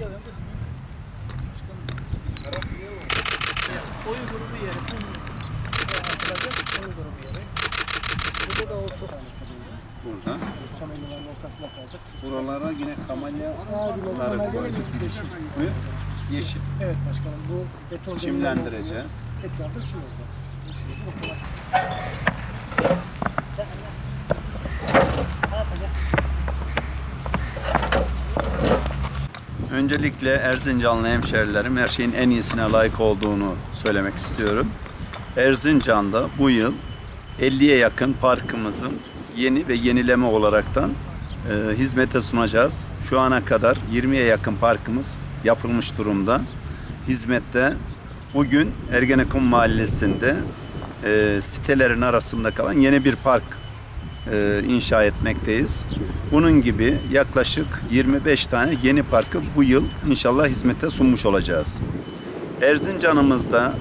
Oyu grubu yeri. Oyu grubu yeri. Burada da otuz. Burada. Kamelyaların ortasında kalacak. Buralara yine kamelyaları koyduk. Buyur. Yeşil. Evet başkanım bu beton Çimlendireceğiz. Etrafta çim olacak. Şimdi bu kadar. Öncelikle Erzincanlı hemşerilerim her şeyin en iyisine layık olduğunu söylemek istiyorum. Erzincan'da bu yıl 50'ye yakın parkımızın yeni ve yenileme olaraktan e, hizmete sunacağız. Şu ana kadar 20'ye yakın parkımız yapılmış durumda. Hizmette bugün Ergenekon Mahallesi'nde e, sitelerin arasında kalan yeni bir park e, inşa etmekteyiz. Bunun gibi yaklaşık 25 tane yeni parkı bu yıl inşallah hizmete sunmuş olacağız. Erzincan'ımızda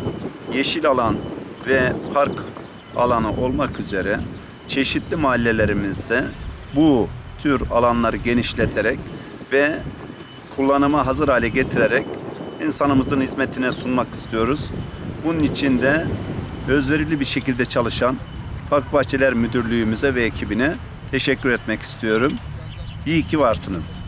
yeşil alan ve park alanı olmak üzere çeşitli mahallelerimizde bu tür alanları genişleterek ve kullanıma hazır hale getirerek insanımızın hizmetine sunmak istiyoruz. Bunun için de özverili bir şekilde çalışan Park Bahçeler Müdürlüğümüze ve ekibine teşekkür etmek istiyorum. İyi ki varsınız.